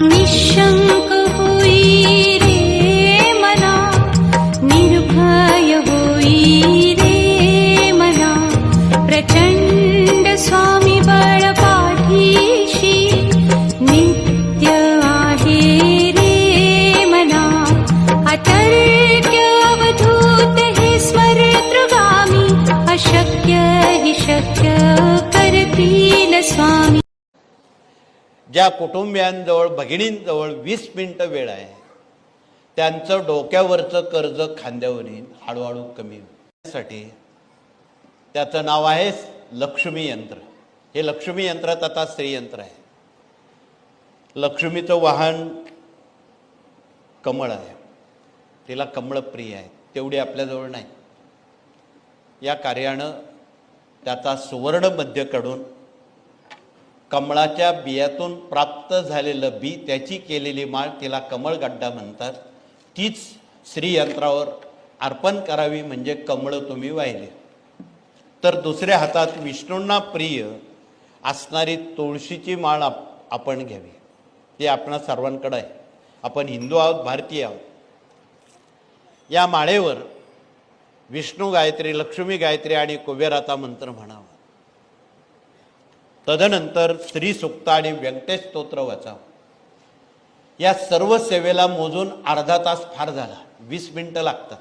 निशंक होई रे मना निर्भय होई रे मना प्रचंड स्वामी बळ पाठीशी नित्य आहे रे मना अतर्क्य अवधूत हे स्मरतृगामी अशक्य हि शक्य करतील स्वामी ज्या कुटुंबियांजवळ भगिनींजवळ वीस मिनटं वेळ आहे त्यांचं डोक्यावरचं कर्ज खांद्यावर येईल हळूहळू कमी होण्यासाठी त्याचं नाव आहे लक्ष्मी यंत्र. हे लक्ष्मी यंत्रात आता श्रीयंत्र आहे. लक्ष्मीचं वाहन कमळ आहे. तिला कमळ प्रिय आहे. तेवढी आपल्याजवळ नाही. या कार्यानं त्याचा सुवर्ण मध्य काढून कमळाच्या बियातून प्राप्त झालेलं बी त्याची केलेली माळ तिला कमळगड्डा म्हणतात. तीच श्रीयंत्रावर अर्पण करावी म्हणजे कमळं तुम्ही वाहिले. तर दुसऱ्या हातात विष्णूंना प्रिय असणारी तुळशीची माळ आप आपण घ्यावी. ती आपणा सर्वांकडं आहे. आपण हिंदू आहोत भारतीय आहोत. या माळेवर विष्णू गायत्री लक्ष्मी गायत्री आणि कुबेराचा मंत्र म्हणावा. तदनंतर स्त्री सुक्त आणि व्यंकटेश स्तोत्र वाचा. या सर्व सेवेला मोजून अर्धा तास फार झाला. वीस मिनटं लागतात.